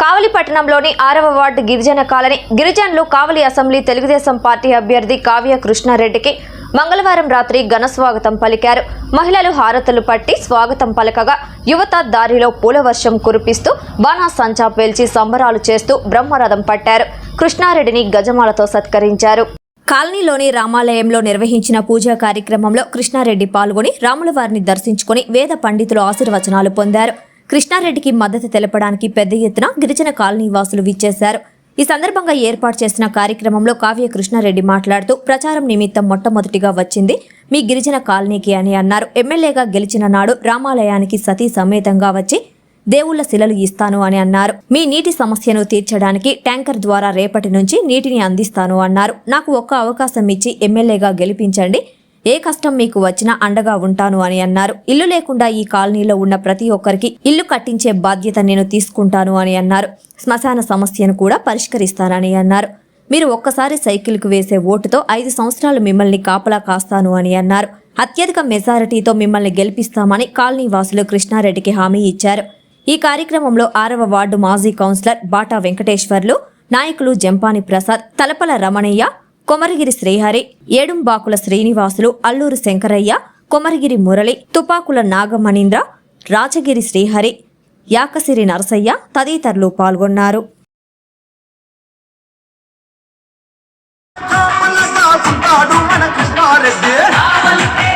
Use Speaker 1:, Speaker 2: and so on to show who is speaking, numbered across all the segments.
Speaker 1: కావలి పట్టణంలోని ఆరవ వార్డు గిరిజన కాలనీ గిరిజనులు కావలి అసెంబ్లీ తెలుగుదేశం పార్టీ అభ్యర్థి కావ్య కృష్ణారెడ్డికి మంగళవారం రాత్రి ఘన స్వాగతం పలికారు. మహిళలు హారతులు పట్టి స్వాగతం పలకగా యువత దారిలో పూల వర్షం కురిపిస్తూ బాణాసంచా పేల్చి సంబరాలు చేస్తూ బ్రహ్మరథం పట్టారు. కృష్ణారెడ్డిని గజమాలతో సత్కరించారు. కాలనీలోని రామాలయంలో నిర్వహించిన పూజా కార్యక్రమంలో కృష్ణారెడ్డి పాల్గొని రాముల వారిని దర్శించుకుని వేద పండితులు ఆశీర్వచనాలు పొందారు. కృష్ణారెడ్డికి మద్దతు తెలపడానికి పెద్ద ఎత్తున గిరిజన కాలనీ వాసులు విచ్చేశారు. ఈ సందర్భంగా ఏర్పాటు చేసిన కార్యక్రమంలో కావ్య కృష్ణారెడ్డి మాట్లాడుతూ ప్రచారం నిమిత్తం మొట్టమొదటిగా వచ్చింది మీ గిరిజన కాలనీకి అని అన్నారు. ఎమ్మెల్యేగా గెలిచిన నాడు రామాలయానికి సతీ సమేతంగా వచ్చి దేవుళ్ళ శిలలు ఇస్తాను అని అన్నారు. మీ నీటి సమస్యను తీర్చడానికి ట్యాంకర్ ద్వారా రేపటి నుంచి నీటిని అందిస్తాను అన్నారు. నాకు ఒక్క అవకాశం ఇచ్చి ఎమ్మెల్యేగా గెలిపించండి. ఏ కష్టం మీకు వచ్చినా అండగా ఉంటాను అని అన్నారు. ఇల్లు లేకుండా ఈ కాలనీలో ఉన్న ప్రతి ఒక్కరికి ఇల్లు కట్టించే బాధ్యత నేను తీసుకుంటాను అని అన్నారు. శ్మశాన సమస్యను కూడా పరిష్కరిస్తానని అన్నారు. మీరు ఒక్కసారి సైకిల్కు వేసే ఓటుతో ఐదు సంవత్సరాలు మిమ్మల్ని కాపలా కాస్తాను అని అన్నారు. అత్యధిక మెజారిటీతో మిమ్మల్ని గెలిపిస్తామని కాలనీ వాసులు కృష్ణారెడ్డికి హామీ ఇచ్చారు. ఈ కార్యక్రమంలో ఆరవ వార్డు మాజీ కౌన్సిలర్ బాటా వెంకటేశ్వర్లు నాయకులు జంపాని ప్రసాద్ తలపల రమణయ్య కొమరగిరి శ్రీహరి ఏడుంబాకుల శ్రీనివాసులు అల్లూరు శంకరయ్య కొమరగిరి మురళి తుపాకుల నాగమణీంద్ర రాజగిరి శ్రీహరి యాకసిరి నరసయ్య తదితరులు పాల్గొన్నారు.
Speaker 2: మన కృష్ణారెడ్డి.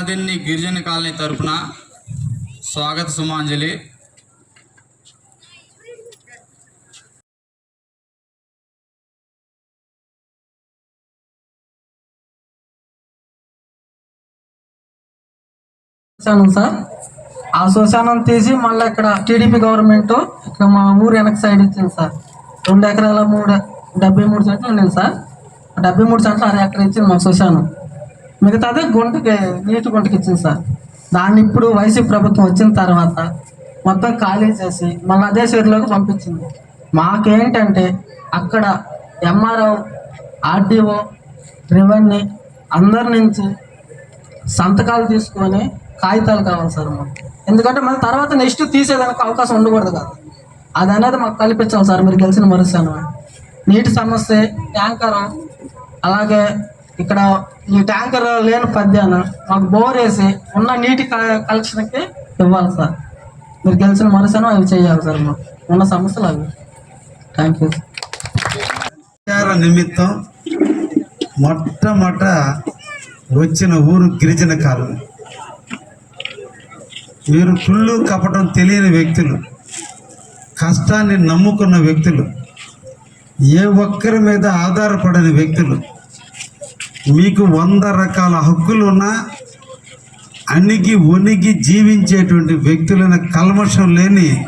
Speaker 3: కొన్నదిన్ని గిరిజన కాలనీ తరపున స్వాగత సుమాంజలి.
Speaker 4: శ్మశానం సార్. ఆ శ్మశానం తీసి మళ్ళీ ఇక్కడ టీడీపీ గవర్నమెంట్ ఇక్కడ మా ఊరు వెనక సైడ్ ఇచ్చింది సార్. రెండు ఎకరాల మూడు డెబ్బై మూడు సెంట్లు ఉండేది సార్. డెబ్బై మూడు సెంట్లు అర ఎకరం ఇచ్చింది మా శ్మశానం. మిగతాది గుంటకి నీటి గుంటకి ఇచ్చింది సార్. దాన్ని ఇప్పుడు వైసీపీ ప్రభుత్వం వచ్చిన తర్వాత మొత్తం ఖాళీ చేసి మళ్ళీ అదే సీట్లోకి పంపించింది. మాకేంటంటే అక్కడ ఎంఆర్ఓ ఆర్డీఓ రెవెన్యూ అందరి నుంచి సంతకాలు తీసుకొని కాగితాలు కావాలి సార్ మాకు. ఎందుకంటే మన తర్వాత నెక్స్ట్ తీసేదానికి అవకాశం ఉండకూడదు కదా. అది అనేది మాకు కల్పించాలి సార్ మీరు గెలిచిన మరుసాను నీటి సమస్య ట్యాంకర్ అలాగే ఇక్కడ ఈ ట్యాంకర్ లేని పద్యాన మాకు బోర్ వేసి ఉన్న నీటి కలెక్షన్కి ఇవ్వాలి సార్. మీరు గెలిచిన మనసును అవి చేయాలి సార్ మాకు. ఉన్న సమస్యలు అవి. థ్యాంక్ యూ
Speaker 5: నిమిత్తం మొట్టమొదట వచ్చిన ఊరు గిరిజన కాలం వీరు కుళ్ళు కపటం తెలియని వ్యక్తులు కష్టాన్ని నమ్ముకున్న వ్యక్తులు ఏ ఒక్కరి మీద ఆధారపడని వ్యక్తులు మీకు వంద రకాల హక్కులు ఉన్నా అణిగి ఉనికి జీవించేటువంటి వ్యక్తులైన కల్మషం లేని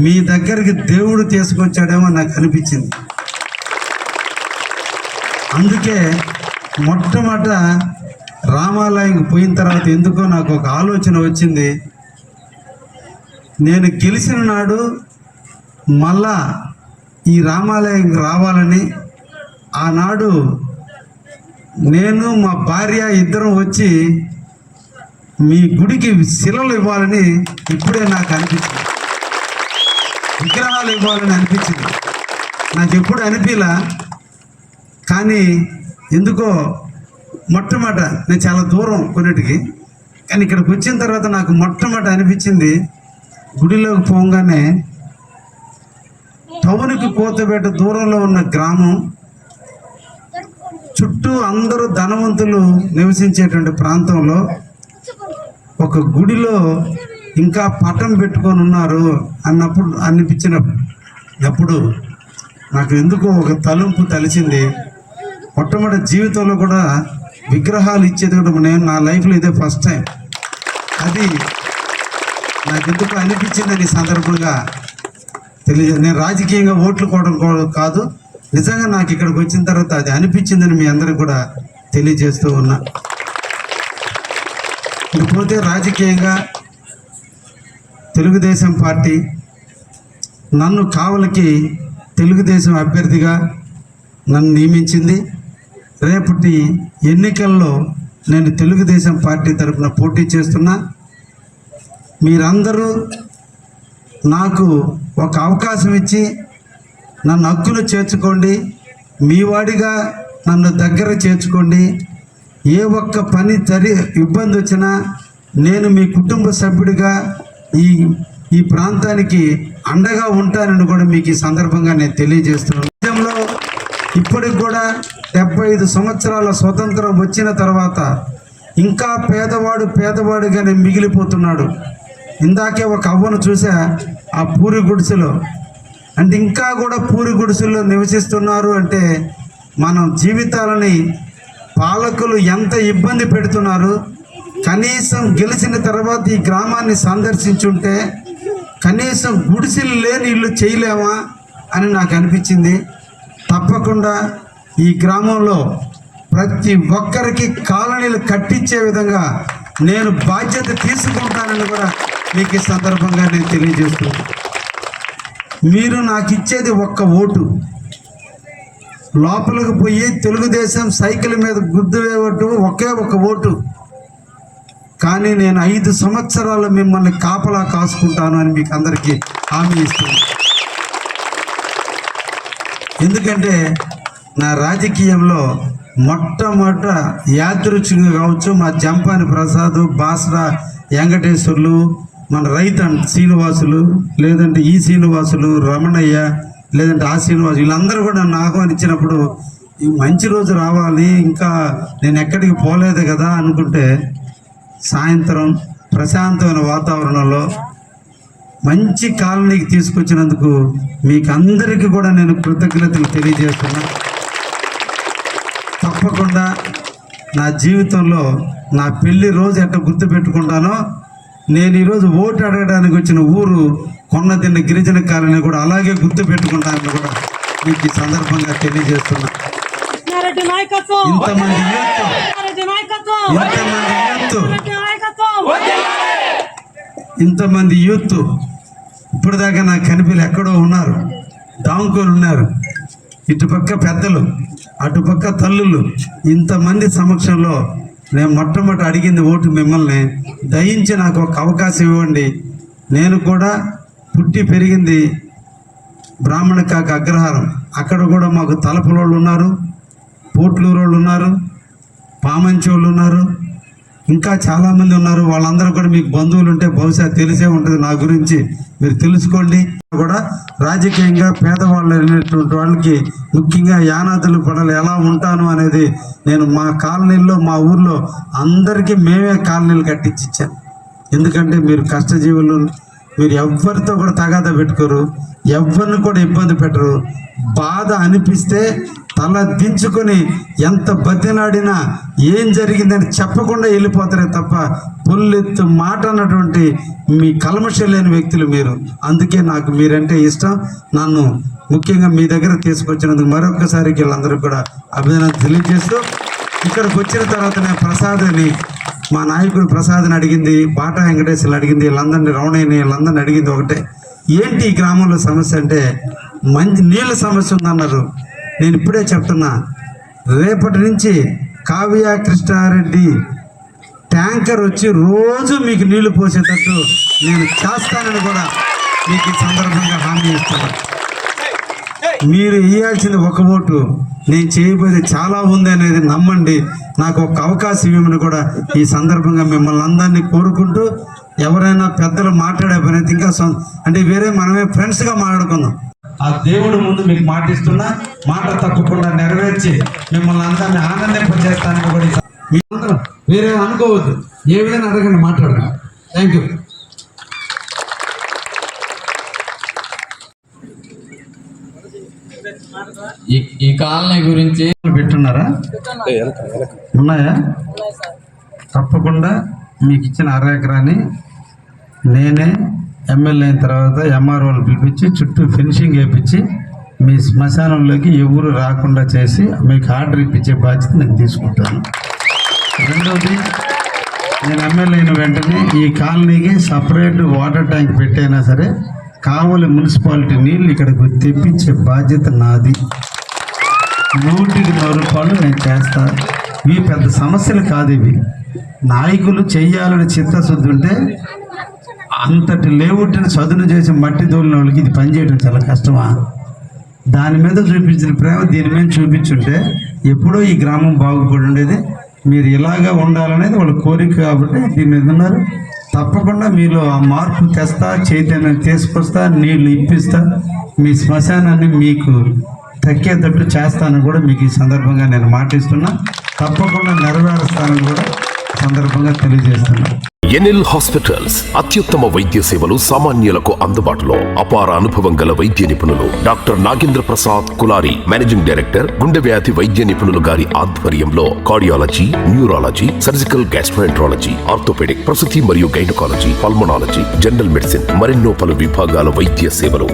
Speaker 5: మీ దగ్గరికి దేవుడు తీసుకొచ్చాడేమో నాకు అనిపించింది. అందుకే మొట్టమొదట రామాలయంకి పోయిన తర్వాత ఎందుకో నాకు ఒక ఆలోచన వచ్చింది. నేను గెలిచిన నాడు మళ్ళా ఈ రామాలయంకి రావాలని ఆనాడు నేను మా భార్య ఇద్దరం వచ్చి మీ గుడికి శిలలు ఇవ్వాలని ఇప్పుడే నాకు అనిపించింది. విగ్రహాలు ఇవ్వాలని అనిపించింది. నాకు ఎప్పుడు అనిపించలా కానీ ఎందుకో మొట్టమొదట నేను చాలా దూరం కొన్నిటికి కానీ ఇక్కడికి వచ్చిన తర్వాత నాకు మొట్టమొదట అనిపించింది గుడిలోకి పోగానే టౌన్కి కోతబేట దూరంలో ఉన్న గ్రామం చుట్టూ అందరూ ధనవంతులు నివసించేటువంటి ప్రాంతంలో ఒక గుడిలో ఇంకా పటం పెట్టుకొని ఉన్నారు అన్నప్పుడు అనిపించిన అప్పుడు నాకు ఎందుకో ఒక తలుపు తలిచింది. మొట్టమొదటి జీవితంలో కూడా విగ్రహాలు ఇచ్చేది కూడా నేను నా లైఫ్లో ఇదే ఫస్ట్ టైం. అది నాకు ఎందుకు అనిపించిందని సందర్భంగా. తెలియజే నేను రాజకీయంగా ఓట్లు కోవడం కాదు నిజంగా నాకు ఇక్కడికి వచ్చిన తర్వాత అది అనిపించిందని మీ అందరికి కూడా తెలియజేస్తూ ఉన్నా. ఇకపోతే రాజకీయంగా తెలుగుదేశం పార్టీ నన్ను కావలికి తెలుగుదేశం అభ్యర్థిగా నన్ను నియమించింది. రేపటి ఎన్నికల్లో నేను తెలుగుదేశం పార్టీ తరఫున పోటీ చేస్తున్నా. మీరందరూ నాకు ఒక అవకాశం ఇచ్చి నన్ను హక్కును చేర్చుకోండి. మీ వాడిగా నన్ను దగ్గర చేర్చుకోండి. ఏ ఒక్క పని జరి ఇబ్బంది వచ్చినా నేను మీ కుటుంబ సభ్యుడిగా ఈ ఈ ప్రాంతానికి అండగా ఉంటానని కూడా మీకు ఈ సందర్భంగా నేను తెలియజేస్తున్నాను. దేశంలో ఇప్పటికి కూడా డెబ్బై ఐదు సంవత్సరాల స్వతంత్రం వచ్చిన తర్వాత ఇంకా పేదవాడు పేదవాడిగానే మిగిలిపోతున్నాడు. ఇందాకే ఒక అవ్వను చూసా ఆ పూరి గుడిసెలో అంటే ఇంకా కూడా పూరి గుడిసెల్లో నివసిస్తున్నారు అంటే మనం జీవితాలని పాలకులు ఎంత ఇబ్బంది పెడుతున్నారు కనీసం గెలిచిన తర్వాత ఈ గ్రామాన్ని సందర్శించుంటే కనీసం గుడిసెలు లేని ఇల్లు చేయలేమా అని నాకు అనిపించింది. తప్పకుండా ఈ గ్రామంలో ప్రతి ఒక్కరికి కాలనీలు కట్టించే విధంగా నేను బాధ్యత తీసుకుంటానని కూడా మీకు ఈ సందర్భంగా నేను తెలియజేస్తున్నాను. మీరు నాకు ఇచ్చేది ఒక్క ఓటు. లోపలికి పోయి తెలుగుదేశం సైకిల్ మీద గుద్దు వేయటం ఒకే ఒక ఓటు. కానీ నేను ఐదు సంవత్సరాలు మిమ్మల్ని కాపలా కాసుకుంటాను అని మీకు అందరికీ హామీ ఇస్తాను ఎందుకంటే నా రాజకీయంలో మొట్టమొదట యాదృచ్ఛికంగా కావచ్చు మా జంపాని ప్రసాద్ బాసరా వెంకటేశ్వర్లు మన రైతు శ్రీనివాసులు లేదంటే ఈ శ్రీనివాసులు రమణయ్య లేదంటే ఆ శ్రీనివాసు వీళ్ళందరూ కూడా నన్ను ఆహ్వానించినప్పుడు మంచి రోజు రావాలి ఇంకా నేను ఎక్కడికి పోలేదు కదా అనుకుంటే సాయంత్రం ప్రశాంతమైన వాతావరణంలో మంచి కాలనీకి తీసుకొచ్చినందుకు మీకు అందరికీ కూడా నేను కృతజ్ఞతలు తెలియజేస్తున్నా. తప్పకుండా నా జీవితంలో నా పెళ్ళి రోజు ఎట్లా గుర్తు పెట్టుకుంటానో నేను ఈరోజు ఓటు అడగడానికి వచ్చిన ఊరు కొన్న తిన్న గిరిజన కాలనీ కూడా అలాగే గుర్తు పెట్టుకుంటానని కూడా మీకు ఈ సందర్భంగా తెలియజేస్తున్నా. ఇంతమంది యూత్ ఇంతమంది ఇంతమంది యూత్ ఇప్పుడు దాకా నాకు కనిపిలు ఎక్కడో ఉన్నారు. దాముకొని ఉన్నారు. ఇటుపక్క పెద్దలు అటుపక్క తల్లులు ఇంతమంది సమక్షంలో నేను మొట్టమొదటి అడిగింది ఓటు మిమ్మల్ని దయించి నాకు ఒక అవకాశం ఇవ్వండి. నేను కూడా పుట్టి పెరిగింది బ్రాహ్మణ కాక అగ్రహారం. అక్కడ కూడా మాకు తలపులోళ్ళు ఉన్నారు పోట్లూరు వాళ్ళు ఉన్నారు పామంచి వాళ్ళు ఉన్నారు. ఇంకా చాలామంది ఉన్నారు. వాళ్ళందరూ కూడా మీకు బంధువులు ఉంటే బహుశా తెలిసే ఉంటుంది నా గురించి. మీరు తెలుసుకోండి. కూడా రాజకీయంగా పేదవాళ్ళు అనేటువంటి వాళ్ళకి ముఖ్యంగా యానాదులు పడలు ఎలా ఉంటాను అనేది నేను మా కాలనీల్లో మా ఊర్లో అందరికీ మేమే కాలనీలు కట్టించి ఇచ్చాను. ఎందుకంటే మీరు కష్టజీవులు మీరు ఎవరితో కూడా తగాదా పెట్టుకోరు ఎవరిని కూడా ఇబ్బంది పెట్టరు. బాధ అనిపిస్తే తల దించుకొని ఎంత బతినాడినా ఏం జరిగిందని చెప్పకుండా వెళ్ళిపోతారే తప్ప పుల్లెత్తు మాట అన్నటువంటి మీ కల్మషం లేని వ్యక్తులు మీరు. అందుకే నాకు మీరంటే ఇష్టం. నన్ను ముఖ్యంగా మీ దగ్గర తీసుకొచ్చినందుకు మరొకసారి వీళ్ళందరూ కూడా అభినందన తెలియజేస్తూ ఇక్కడికి వచ్చిన తర్వాత నేను ప్రసాద్ని మా నాయకుడు ప్రసాద్ని అడిగింది బాటా వెంకటేశ్వర్ని అడిగింది లందన్ రమణయ్యని లందన్ అడిగింది ఒకటే. ఏంటి ఈ గ్రామంలో సమస్య అంటే మంచి నీళ్ళ సమస్య ఉందన్నారు. నేను ఇప్పుడే చెప్తున్నా రేపటి నుంచి కావ్య కృష్ణారెడ్డి ట్యాంకర్ వచ్చి రోజు మీకు నీళ్ళు పోసేటట్టు నేను చేస్తానని కూడా మీకు ఈ సందర్భంగా హామీ ఇస్తున్నాను. మీరు ఇవ్వాల్సింది ఒక ఓటు. నేను చేయబోయేది చాలా ఉంది అనేది నమ్మండి. నాకు ఒక అవకాశం ఇవ్వమని కూడా ఈ సందర్భంగా మిమ్మల్ని అందరినీ కోరుకుంటూ ఎవరైనా పెద్దలు మాట్లాడే పని ఇంకా అంటే వేరే మనమే ఫ్రెండ్స్గా మాట్లాడుకుందాం. ఆ దేవుడు ముందు మీకు మాటిస్తున్నా మాట తప్పకుండా నెరవేర్చి మిమ్మల్ని అందరినీ ఆనందింపజేస్తానని కూడా మీరు వేరే అనుకోవద్దు. ఏ విధంగా అడగండి మాట్లాడదాం థ్యాంక్ యూ
Speaker 3: ఈ ఈ కాలనీ గురించి
Speaker 5: పెట్టున్నారా? ఉన్నాయా? తప్పకుండా మీకు ఇచ్చిన అర ఎకరాన్ని నేనే ఎమ్మెల్యే అయిన తర్వాత ఎంఆర్ఓని పిలిపించి చుట్టూ ఫినిషింగ్ వేయించి మీ శ్మశానంలోకి ఎవరు రాకుండా చేసి మీకు ఆర్డర్ ఇప్పించే బాధ్యత నేను తీసుకుంటాను. రెండవది నేను ఎమ్మెల్యే అయిన వెంటనే ఈ కాలనీకి సపరేట్ వాటర్ ట్యాంక్ పెట్టైనా సరే కావలి మున్సిపాలిటీ నీళ్ళు ఇక్కడికి తెప్పించే బాధ్యత నాది. నూటికి నూరు రూపాయలు నేను చేస్తాను ఇవి పెద్ద సమస్యలు కాదు ఇవి. నాయకులు చెయ్యాలని చిత్తశుద్ధి ఉంటే అంతటి లేవుట్టిని చదును చేసి మట్టి దోలిన వాళ్ళకి ఇది పనిచేయడం చాలా కష్టమా? దాని మీద చూపించిన ప్రేమ దీని మీద చూపించుంటే ఎప్పుడో ఈ గ్రామం బాగుపడి ఉండేది. మీరు ఇలాగా ఉండాలనేది వాళ్ళ కోరిక కాబట్టి దీని మీద ఉన్నారు. తప్పకుండా మీలో ఆ మార్పు తెస్తా చైతన్యం తీసుకొస్తా నీళ్ళు ఇప్పిస్తా. మీ శ్మశానాన్ని మీకు తగ్గేటట్టు చేస్తానని కూడా మీకు ఈ సందర్భంగా నేను మాటిస్తున్నా. తప్పకుండా నెరవేరుస్తానని కూడా సందర్భంగా తెలియజేస్తున్నా.
Speaker 6: ఎన్ఎల్ హాస్పిటల్స్ అత్యుత్తమ వైద్య సేవలు సామాన్యులకు అందుబాటులో. అపార అనుభవం గల వైద్య నిపుణులు doctor Nagendra Prasad Kulari managing director గుండె వ్యాధి వైద్య నిపుణులు గారి ఆధ్వర్యంలో cardiology neurology surgical gastroenterology orthopaedic ప్రసూతి మరియు గైనకాలజీ పల్మనాలజీ జనరల్ మెడిసిన్ మరెన్నో పలు విభాగాల వైద్య సేవలు